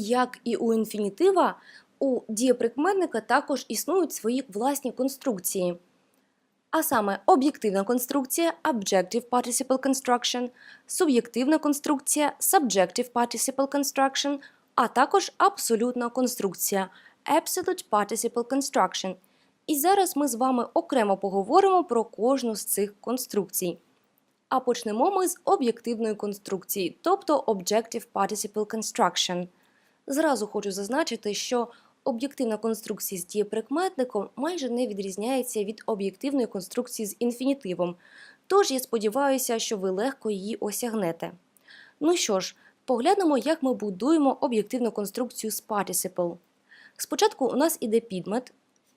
Як і у інфінітива, у дієприкметника також існують свої власні конструкції. А саме об'єктивна конструкція Objective Participle Construction, суб'єктивна конструкція Subjective Participle Construction, а також абсолютна конструкція Absolute Participle Construction. І зараз ми з вами окремо поговоримо про кожну з цих конструкцій. А почнемо ми з об'єктивної конструкції, тобто Objective Participle Construction. Зразу хочу зазначити, що об'єктивна конструкція з дієприкметником майже не відрізняється від об'єктивної конструкції з інфінітивом, тож я сподіваюся, що ви легко її осягнете. Ну що ж, поглянемо, як ми будуємо об'єктивну конструкцію з participle. Спочатку у нас іде підмет,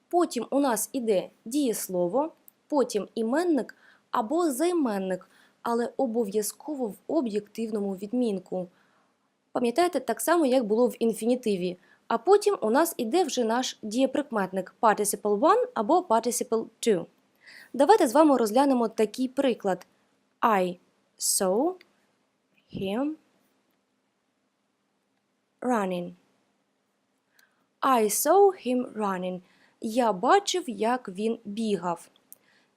потім у нас іде дієслово, потім іменник або займенник, але обов'язково в об'єктивному відмінку. Пам'ятаєте, так само, як було в інфінітиві. А потім у нас іде вже наш дієприкметник participle 1 або participle 2. Давайте з вами розглянемо такий приклад. I saw him running. I saw him running. Я бачив, як він бігав.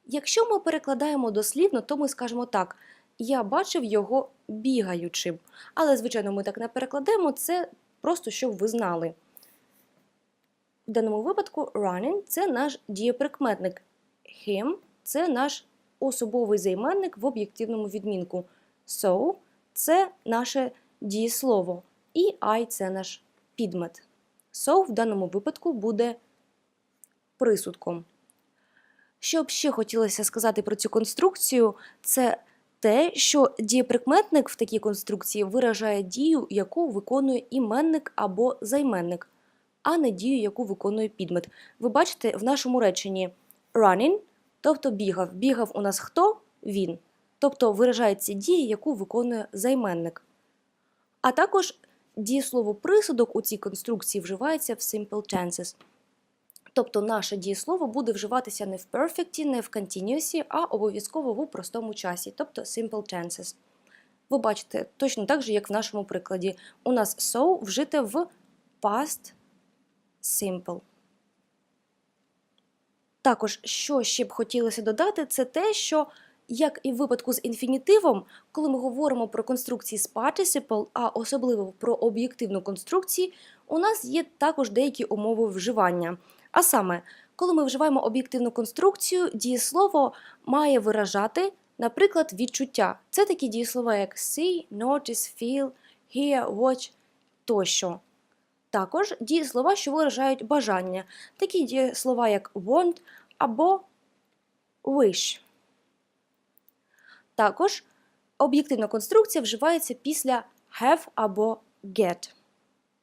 Якщо ми перекладаємо дослівно, то ми скажемо так: я бачив його бігаючим. Але, звичайно, ми так не перекладемо, це просто щоб ви знали. В даному випадку running це наш дієприкметник. Him це наш особовий займенник в об'єктивному відмінку. So це наше дієслово. І I це наш підмет. So в даному випадку буде присудком. Що б ще хотілося сказати про цю конструкцію, це те, що дієприкметник в такій конструкції виражає дію, яку виконує іменник або займенник, а не дію, яку виконує підмет. Ви бачите в нашому реченні running, тобто бігав. Бігав у нас хто? Він. Тобто виражається дія, яку виконує займенник. А також дієслово присудок у цій конструкції вживається в simple tenses. Тобто наше дієслово буде вживатися не в перфекті, не в continuous, а обов'язково у простому часі, тобто simple tenses. Ви бачите, точно так же, як в нашому прикладі. У нас so вжите в past simple. Також, що ще б хотілося додати, це те, що, як і в випадку з інфінітивом, коли ми говоримо про конструкції з participle, а особливо про об'єктивну конструкцію, у нас є також деякі умови вживання. А саме, коли ми вживаємо об'єктивну конструкцію, дієслово має виражати, наприклад, відчуття. Це такі дієслова, як see, notice, feel, hear, watch тощо. Також дієслова, що виражають бажання, такі дієслова, як want або wish. Також об'єктивна конструкція вживається після have або get.